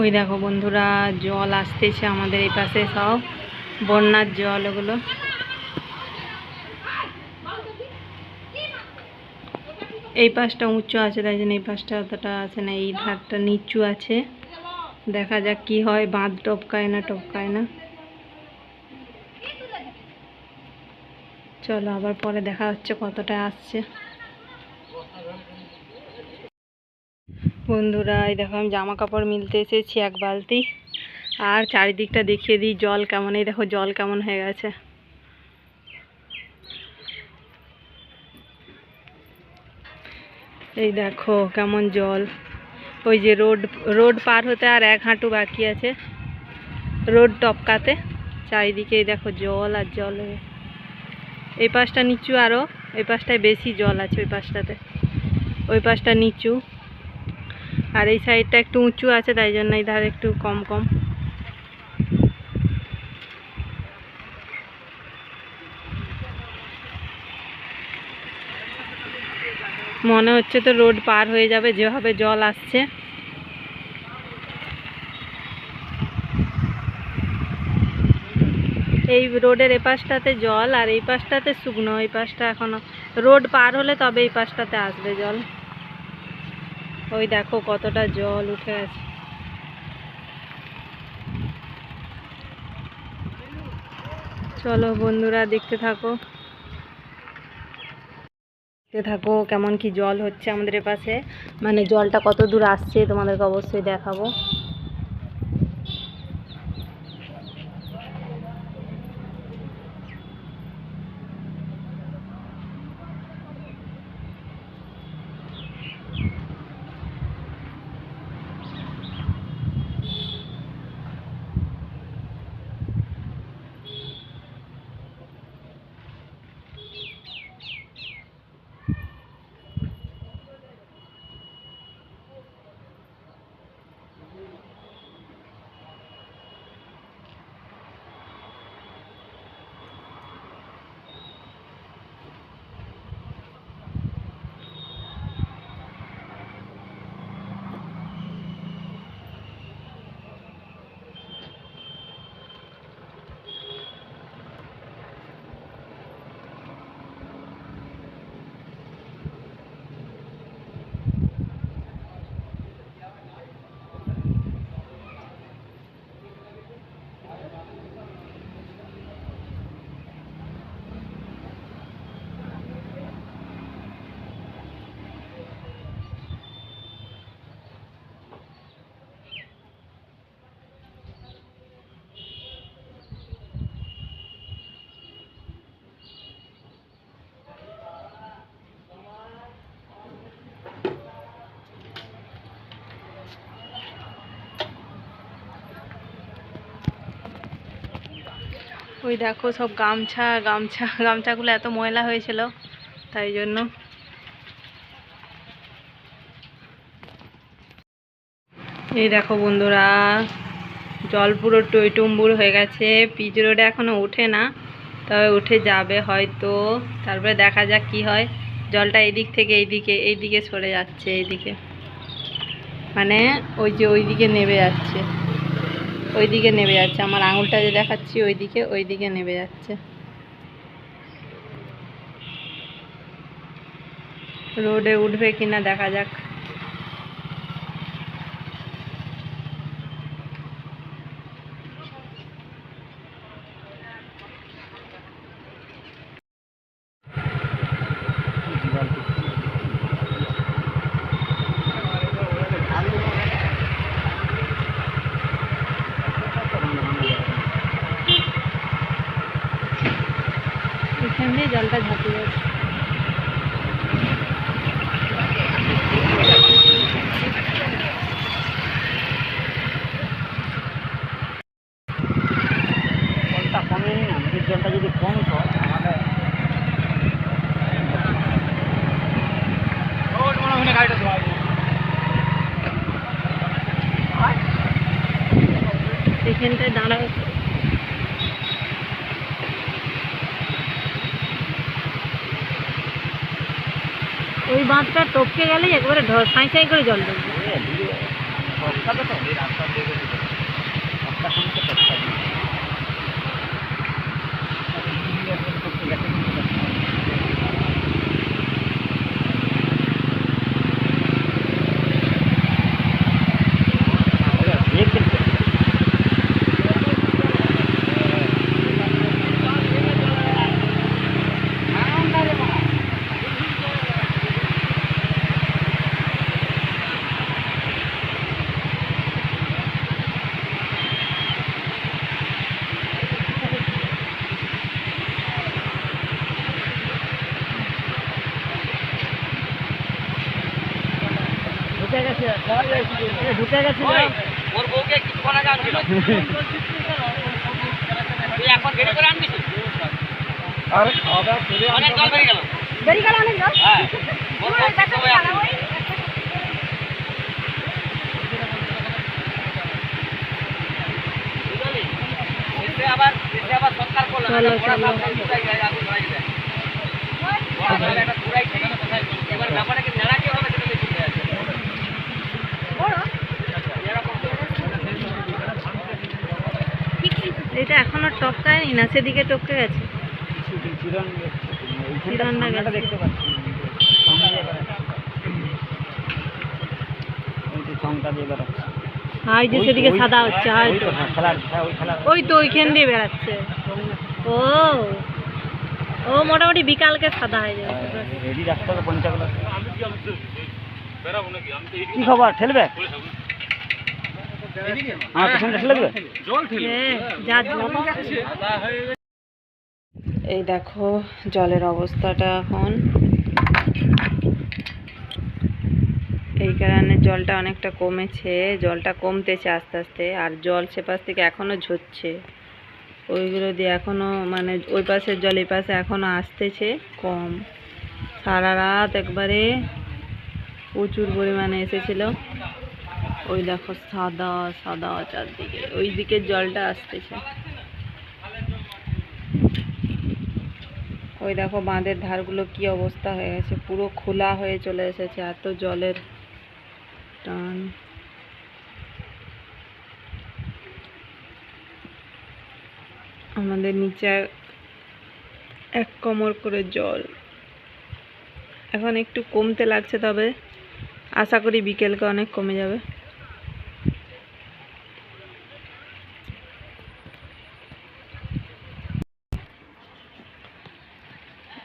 ওই দেখো বন্ধুরা, জল আসতেছে আমাদের এই পাশে সব, বন্যার জল ওগুলো। এই পাশটা উঁচু আছে, তাই জন্য এই পাশটা অতটা আছে না, এই ধারটা নিচু আছে। দেখা যাক কি হয়, বাঁধ টপকায় না টপকায় না। চলো আবার পরে দেখা হচ্ছে কতটা আসছে। বন্ধুরা, এই দেখো আমি জামা কাপড় মিলতে এসেছি এক বালতি। আর চারিদিকটা দেখিয়ে দিই, জল কেমন, এই দেখো জল কেমন হয়ে গেছে। এই দেখো কেমন জল। ওই যে রোড রোড পার হতে আর এক হাঁটু বাকি আছে। রোড টপকাতে, চারিদিকে দেখো জল আর জল এই পাশটা নিচু আরও ওই পাশটায় বেশি জল আছে ওই পাশটাতে। ওই পাশটা নিচু। আর এই সাইডটা একটু উঁচু আছে, তাই জন্য এই ধারে একটু কম কম। মনে হচ্ছে তো রোড পার হয়ে যাবে, যেভাবে জল আসছে। এই রোডের এ পাশটাতে জল আর এই পাশটাতে শুকনো, এই পাশটা এখনও। রোড পার হলে তবে এই পাশটাতে আসবে জল। ওই দেখো কতটা জল উঠে আছে। চলো বন্ধুরা দেখতে থাকো। দেখতে থাকো কেমন কি জল হচ্ছে আমাদের পাশে মানে জলটা কত দূর আসছে তোমাদেরকে অবশ্যই দেখাবো। ওই দেখো সব গামছা গামছা, গামছাগুলো এত ময়লা হয়েছিল, তাই জন্য। এই দেখো বন্ধুরা, জল পুরো টইটুম্বুর হয়ে গেছে। পিচ রোডে এখনও ওঠে না, তবে উঠে যাবে হয়তো। তারপরে দেখা যাক কি হয়। জলটা এদিক থেকে এইদিকে এইদিকে সরে যাচ্ছে এইদিকে। মানে ওই যে ওইদিকে নেমে যাচ্ছে। ওইদিকে নেমে যাচ্ছে। আমার আঙুলটা যে দেখাচ্ছি ওইদিকে ওইদিকে নেমে যাচ্ছে। রোডে উঠবে কিনা দেখা যাক। দিয়ে জলটা ঝাঁপিয়ে যাচ্ছে জলটা কমে নি না নদীর জলটা যদি কমতো আমাদের এখানটায় দাঁড়াও। ওই বাঁধটা টপকে গেলে একবারে সাঁই সাঁই করে জল এই রাস্তা দিয়ে গেছে রাস্তার সঙ্গে তো টপকাবে করতে গেছে ব্রেক দিচ্ছে ঢুকে গেছে ঢুকে গেছে ওর বউকে কিছু করা যাচ্ছে না। তুই এখন দেরি করে আনবি আর খাওয়া দাওয়া করে অনেক জল বেরিয়ে গেল। বেরিয়ে গেল অনেক জল? হ্যাঁ। ওর বউ সবাই খেলা আসবে। ওই বুঝলি? এসে আবার এসে আবার সৎকার করল না, চলো, একটা বড় চলো। সাপ কোথায় যায়, আগুন ধরাই দেয়। বড় সাপ একটা ঘুরাই ছিল, এবার ব্যাপারটা কি নেড়া কি হবে সেটা বেশি হয়ে আছে। বড় এরকম তো। এটা এখনও টপকায়নি না? সেদিকে টপকে গেছে। যে। হাই সেদিকে সাদা হচ্ছে ওই তো হ্যাঁ, হ্যাঁ, ওই তো ওইখান দিয়ে বেড়াচ্ছে। ও। ও মোটামুটি বিকালকে সাদা হয়ে যাবে। রেডি রাখতে হবে পঞ্চাগুলো কি খবর? ঠেলবে আমার পেছনটা ঠেলে দেবে হ্যাঁ যা জল এই দেখো জলের অবস্থাটা এখন। এই কারণে জলটা অনেকটা কমেছে, জলটা কমতেছে আস্তে আস্তে, আর জল সেপাশ থেকে এখনও ঝরছে। ওইগুলো দিয়ে এখনও মানে ওই পাশের জল এই পাশে এখনও আসতেছে কম। সারা রাত একবারে প্রচুর পরিমাণে এসেছিল। ওই দেখো সাদা সাদা চারদিকে। ওই দিকের জলটা আসতেছে। ওই দেখো বাঁধের ধারগুলো কি অবস্থা হয়ে গেছে। পুরো খোলা হয়ে চলে এসেছে, এত জলের টান। আমাদের নিচে এক কোমর করে জল। এখন একটু কমতে লাগছে তবে। আশা করি বিকেলকে অনেক কমে যাবে।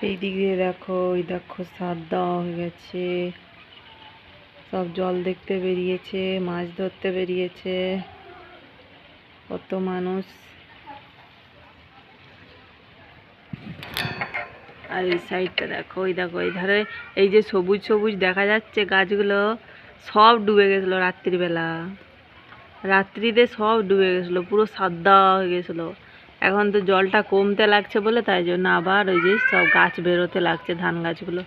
এই দিক দিয়ে দেখো ওই দেখো সাদা হয়ে গেছে। সব জল দেখতে বেরিয়েছে, মাছ ধরতে বেরিয়েছে। কত মানুষ। আর এই সাইডটা দেখো ওই দেখো, এই ধারে এই যে সবুজ সবুজ দেখা যাচ্ছে গাছগুলো, সব ডুবে গেছিল রাত্রিবেলা। রাত্রিতে সব ডুবে গেছিল, পুরো সাদা হয়ে গেছিল। এখন তো জলটা কমতে লাগছে বলে তাই জন্য আবার ওই যে সব গাছ বেরোতে লাগছে, ধান গাছগুলো।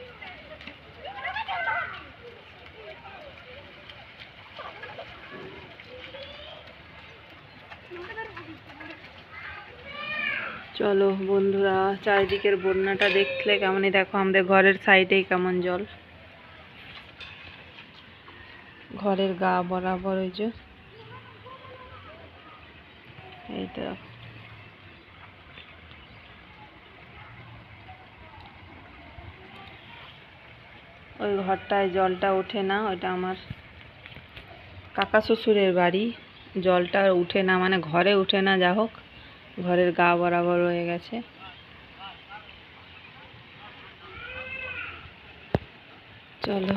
চলো বন্ধুরা, চারিদিকের বন্যাটা দেখলে কেমনই দেখো, আমাদের ঘরের সাইডেই কেমন জল। ঘরের গা বরাবর ওই যে। এই ওই ঘরটায় জলটা ওঠে না, ওইটা আমার কাকা শ্বশুরের বাড়ি। জলটা উঠে না মানে ঘরে উঠে না, যা হোক, ঘরের গা বরাবর রয়ে গেছে। চলো।